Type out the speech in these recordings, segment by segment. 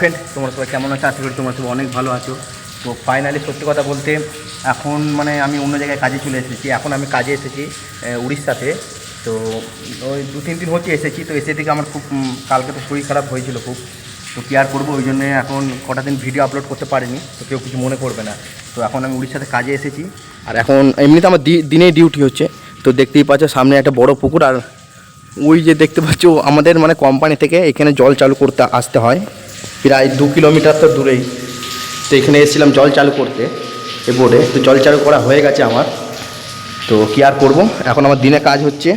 Friend তোমরা সবাই কেমন আছো? আশা করি তোমরা সবাই অনেক ভালো আছো। তো ফাইনালি সত্যি কথা বলতে, এখন মানে আমি অন্য জায়গায় কাজে চলে এসেছি। এখন আমি কাজে এসেছি উড়িষ্যাতে। তো ওই দু, তিন দিন হচ্ছে এসেছি। তো এসে থেকে আমার খুব কালকে তো শরীর খারাপ হয়েছিল খুব। তো কি আর করব? ওই জন্য এখন কটা দিন ভিডিও আপলোড করতে পারিনি। তো কেউ কিছু মনে করবে না। তো এখন আমি উড়িষ্যাতে কাজে এসেছি। আর এখন এমনিতে আমার দিনেই ডিউটি হচ্ছে। তো দেখতেই পাচ্ছ, সামনে একটা বড় পুকুর। আর ওই যে দেখতে পাচ্ছ, আমাদের মানে কোম্পানি থেকে এখানে জল চালু করতে আসতে হয়। প্রায় দু কিলোমিটার তো দূরেই। তো এখানে এসেছিলাম জল চালু করতে এ। বোর্ডে তো জল চালু করা হয়ে গেছে আমার। তো কি আর করব? এখন আমার দিনে কাজ হচ্ছে।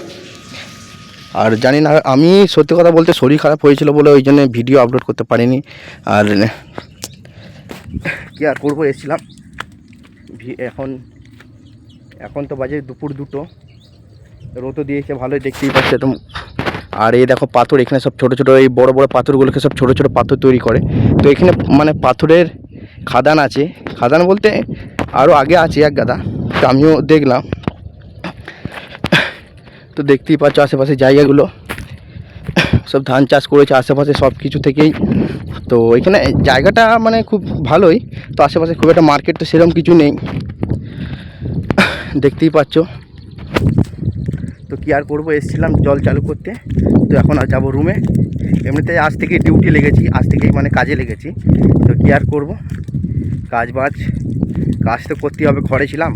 আর জানি না, আমি সত্যি কথা বলতে শরীর খারাপ হয়েছিল বলে ওই জন্য ভিডিও আপলোড করতে পারিনি। আর কি আর করব, এসেছিলাম। এখন এখন তো বাজে দুপুর দুটো। রোদও দিয়েছে, ভালোই দেখতেই পাচ্ছে। একদম আর এই দেখো পাথর, এখানে সব ছোটো ছোটো, এই বড় বড় পাথরগুলোকে সব ছোটো ছোটো পাথর তৈরি করে। তো এখানে মানে পাথরের খাদান আছে। খাদান বলতে আরও আগে আছে এক গাদা, তো আমিও দেখলাম। তো দেখতেই পাচ্ছ আশেপাশে জায়গাগুলো। সব ধান চাষ করেছে আশেপাশে সব কিছু থেকেই। তো এখানে জায়গাটা মানে খুব ভালোই। তো আশেপাশে খুব একটা মার্কেট তো সেরকম কিছু নেই। দেখতেই পাচ্ছ। তো কি আর করব? এসেছিলাম জল চালু করতে। তো এখন আর যাব রুমে এমনিতে আজ থেকে ডিউটি লেগেছি। আজ থেকেই মানে কাজে লেগেছি। তো কি আর করব? কাজ বাজ। কাজ তো করতেই হবে, ঘরে ছিলাম।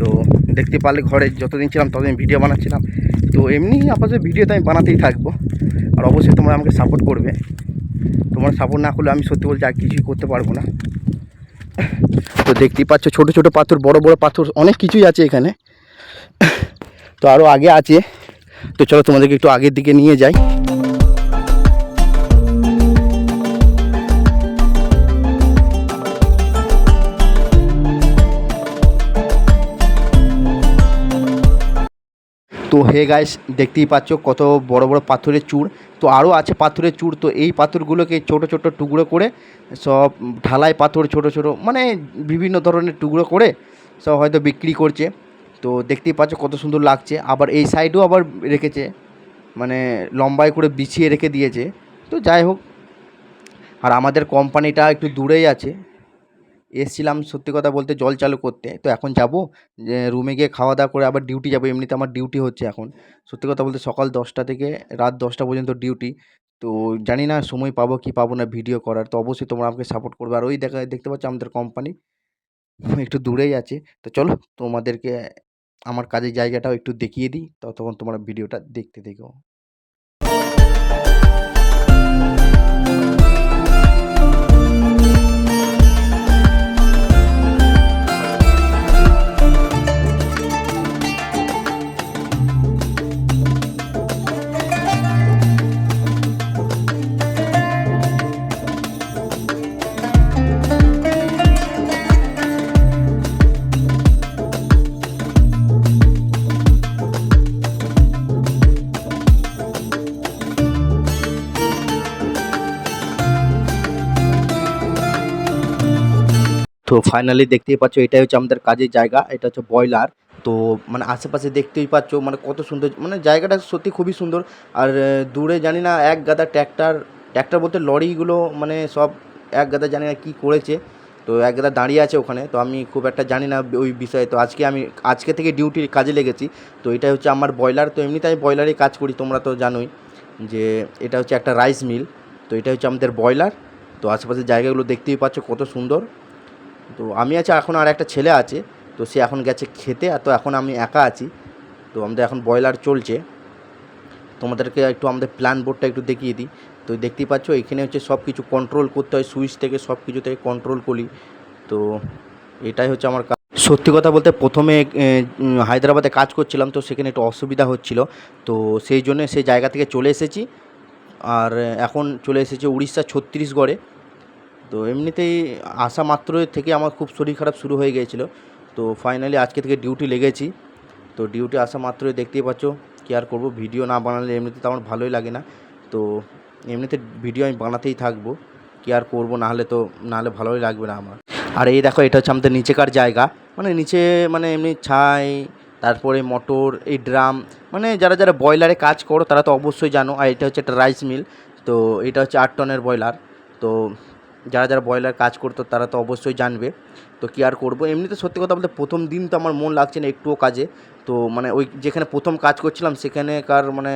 তো দেখতে পারলে ঘরে যতদিন ছিলাম ততদিন ভিডিও বানাচ্ছিলাম। তো এমনি আপাতত ভিডিও তো আমি বানাতেই থাকব। আর অবশ্যই তোমরা আমাকে সাপোর্ট করবে। তোমরা সাপোর্ট না করলে আমি সত্যি বলছি আর কিছুই করতে পারব না। তো দেখতেই পাচ্ছ ছোট ছোট পাথর, বড় বড় পাথর, অনেক কিছুই আছে এখানে। তো আরও আগে আছে। তো চলো তোমাদেরকে একটু আগের দিকে নিয়ে যাই। তো হে গাইস, দেখতেই পাচ্ছ কত বড় বড় পাথরের চূড়। তো আরও আছে পাথরের চূড়। তো এই পাথরগুলোকে ছোট ছোট টুকরো করে সব ঢালাই পাথর ছোট ছোট মানে বিভিন্ন ধরনের টুকরো করে সব হয়তো বিক্রি করছে। তো দেখতেই পাচ্ছ কত সুন্দর লাগছে। আবার এই সাইডেও আবার রেখেছে মানে লম্বাই করে বিছিয়ে রেখে দিয়েছে। তো যাই হোক, আর আমাদের কোম্পানিটা একটু দূরেই আছে। এসছিলাম সত্যি কথা বলতে জল চালু করতে। তো এখন যাব, যে রুমে গিয়ে খাওয়া দাওয়া করে আবার ডিউটি যাব। এমনিতে আমার ডিউটি হচ্ছে এখন। সত্যি কথা বলতে সকাল দশটা থেকে রাত দশটা পর্যন্ত ডিউটি তো জানি না সময় পাবো কি পাবো না ভিডিও করার। তো অবশ্যই তোমরা আমাকে সাপোর্ট করবে। আর ওই দেখা, দেখতে পাচ্ছ আমাদের কোম্পানি একটু দূরেই আছে। তো চলো তোমাদেরকে আমার কাজের জায়গাটাও একটু দেখিয়ে দিই ততক্ষণ তোমরা ভিডিওটা দেখতে দেখো তো ফাইনালি দেখতেই পাচ্ছ, এটাই হচ্ছে আমাদের কাজের জায়গা, এটা হচ্ছে ব্রয়লার তো মানে আশেপাশে দেখতেই পাচ্ছ মানে কত সুন্দর মানে জায়গাটা সত্যি খুবই সুন্দর। আর দূরে জানি না, এক গাদা ট্র্যাক্টর ট্র্যাক্টর বলতে লরিগুলো মানে সব এক গাদা জানি না কী করেছে। তো এক গাদা দাঁড়িয়ে আছে ওখানে, তো আমি খুব একটা জানি না ওই বিষয়ে। তো আজকে আমি, আজকে থেকে ডিউটির কাজে লেগেছি। তো এটা হচ্ছে আমার ব্রয়লার তো এমনিতে আমি বয়লারেই কাজ করি, তোমরা তো জানোই যে এটা হচ্ছে একটা রাইস মিল তো এটা হচ্ছে আমাদের ব্রয়লার তো আশেপাশের জায়গাগুলো দেখতেই পাচ্ছ কত সুন্দর। তো আমি আছি এখন আর একটা ছেলে আছে, তো সে এখন গেছে খেতে, আর তো এখন আমি একা আছি। তো আমাদের এখন বয়লার চলছে। তোমাদেরকে একটু আমাদের প্ল্যান বোর্ডটা একটু দেখিয়ে দিই। তো দেখতেই পাচ্ছ, এখানে হচ্ছে সব কিছু কন্ট্রোল করতে হয় সুইচ থেকে সব কিছু থেকে কন্ট্রোল করি। তো এটাই হচ্ছে আমার কাজ। সত্যি কথা বলতে প্রথমে হায়দ্রাবাদে কাজ করছিলাম, তো সেখানে একটু অসুবিধা হচ্ছিল। তো সেই জন্য সেই জায়গা থেকে চলে এসেছি। আর এখন চলে এসেছি উড়িষ্যা, ছত্তিশগড়ে। তো এমনিতেই আসা মাত্র থেকে আমার খুব শরীর খারাপ শুরু হয়ে গিয়েছিল। তো ফাইনালি আজকে থেকে ডিউটি লেগেছি। তো ডিউটি আসা মাত্রই দেখতেই পাচ্ছ কি আর করব ভিডিও না বানালে এমনিতে তো আমার ভালোই লাগে না। তো এমনিতে ভিডিও আমি বানাতেই থাকব, কি আর করব নাহলে তো নাহলে ভালোই লাগবে না আমার। আর এই দেখো, এটা হচ্ছে আমাদের নিচেকার জায়গা। মানে নিচে মানে এমনি ছাই, তারপরে মোটর, এই ড্রাম। মানে যারা যারা বয়লারে কাজ করো তারা তো অবশ্যই জানো। আর এটা হচ্ছে একটা রাইস মিল তো এটা হচ্ছে আট টনের বয়লার তো তো যারা যারা ব্রয়লার কাজ করতো তারা তো অবশ্যই জানবে। তো কী আর করব? এমনিতে সত্যি কথা বলতে প্রথম দিন তো আমার মন লাগছে না একটুও কাজে। তো মানে ওই যেখানে প্রথম কাজ করছিলাম সেখানেকার মানে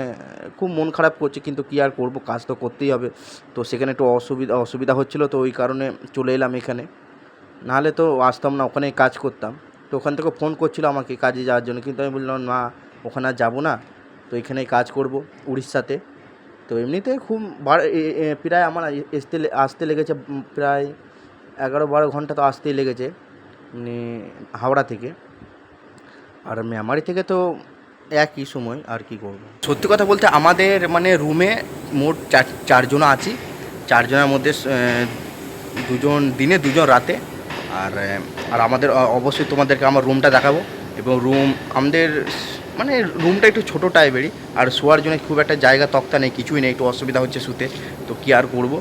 খুব মন খারাপ করছে, কিন্তু কী আর করব? কাজ তো করতেই হবে। তো সেখানে একটু অসুবিধা অসুবিধা হচ্ছিল, তো ওই কারণে চলে এলাম এখানে। নাহলে তো আসতাম না, ওখানেই কাজ করতাম। তো ওখান থেকে ফোন করছিল আমাকে কাজে যাওয়ার জন্য, কিন্তু আমি বললাম, না, ওখানে আর যাব না। তো এখানেই কাজ করব উড়িষ্যাতে। তো এমনিতে খুব প্রায় আমার আসতে আসতে লেগেছে প্রায় এগারো বারো ঘণ্টা তো আসতেই লেগেছে মানে হাওড়া থেকে। আর মেমারি থেকে তো একই সময় আর কি করব। সত্যি কথা বলতে আমাদের মানে রুমে মোট চার, চারজন আছি। চারজনের মধ্যে দুজন, দিনে দুজন রাতে। আর আর আমাদের অবশ্যই তোমাদেরকে আমার রুমটা দেখাবো। এবং রুম আমাদের মানে রুমটা একটু ছোটো টাইপেরই আর শোয়ার জন্য খুব একটা জায়গা তক্তা নেই, কিছুই নেই, একটু অসুবিধা হচ্ছে শুতে, তো কী আর করব?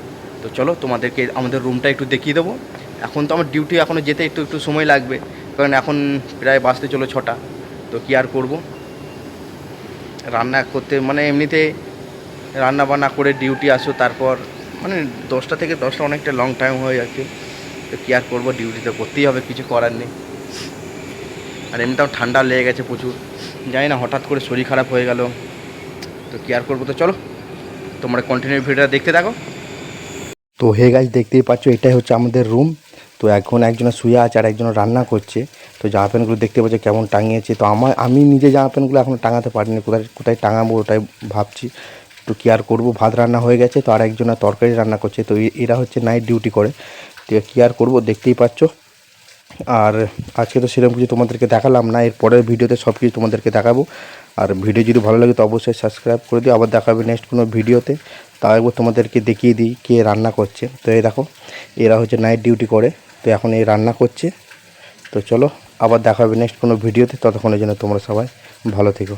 তো চলো তোমাদেরকে আমাদের রুমটা একটু দেখিয়ে দেবো। এখন তো আমার ডিউটি এখনও যেতে একটু একটু সময় লাগবে, কারণ এখন প্রায় বাঁচতে চলো ছটা, তো কী আর করব? রান্না করতে মানে এমনিতে রান্না বান্না করে ডিউটি আসো, তারপর মানে দশটা থেকে দশটা অনেকটা লং টাইম হয়ে যাচ্ছে তো কী আর করব? ডিউটি তো করতেই হবে, কিছু করার নেই। আর এমনিতেও ঠান্ডা লেগে গেছে প্রচুর। জানি না, হঠাৎ করে শরীর খারাপ হয়ে গেল। তো কী আর করব? তো চলো, তোমরা কন্টিনিউ ভিডিওটা দেখতে থাকো। তো হে গাছ দেখতেই পাচ্ছ, এটাই হচ্ছে আমাদের রুম তো এখন একজনে শুয়ে আছে আর একজন রান্না করছে। তো জামা প্যান্টগুলো দেখতে পাচ্ছ কেমন টাঙিয়েছে। তো আমার, আমি নিজে জামা প্যান্টগুলো এখনও টাঙাতে পারিনি। কোথায় কোথায় টাঙাবো ওটাই ভাবছি। তো কী আর করব? ভাত রান্না হয়ে গেছে। তো আর একজনা তরকারি রান্না করছে। তো এরা হচ্ছে নাইট ডিউটি করে। তো কী আর করব? দেখতেই পাচ্ছ। আর আজকে তো সেরকম কিছু তোমাদেরকে দেখালাম না, এর পরের ভিডিওতে সব কিছু তোমাদেরকে দেখাবো। আর ভিডিও যদি ভালো লাগে তো অবশ্যই সাবস্ক্রাইব করে দিও, আবার দেখাবে নেক্সট কোনো ভিডিওতে। তাও একবার তোমাদেরকে দেখিয়ে দিই কে রান্না করছে। তো এই দেখো, এরা হচ্ছে নাইট ডিউটি করে, তো এখন এই রান্না করছে। তো চলো, আবার দেখাবে নেক্সট কোনো ভিডিওতে। ততক্ষণের জন্য তোমরা সবাই ভালো থেকো।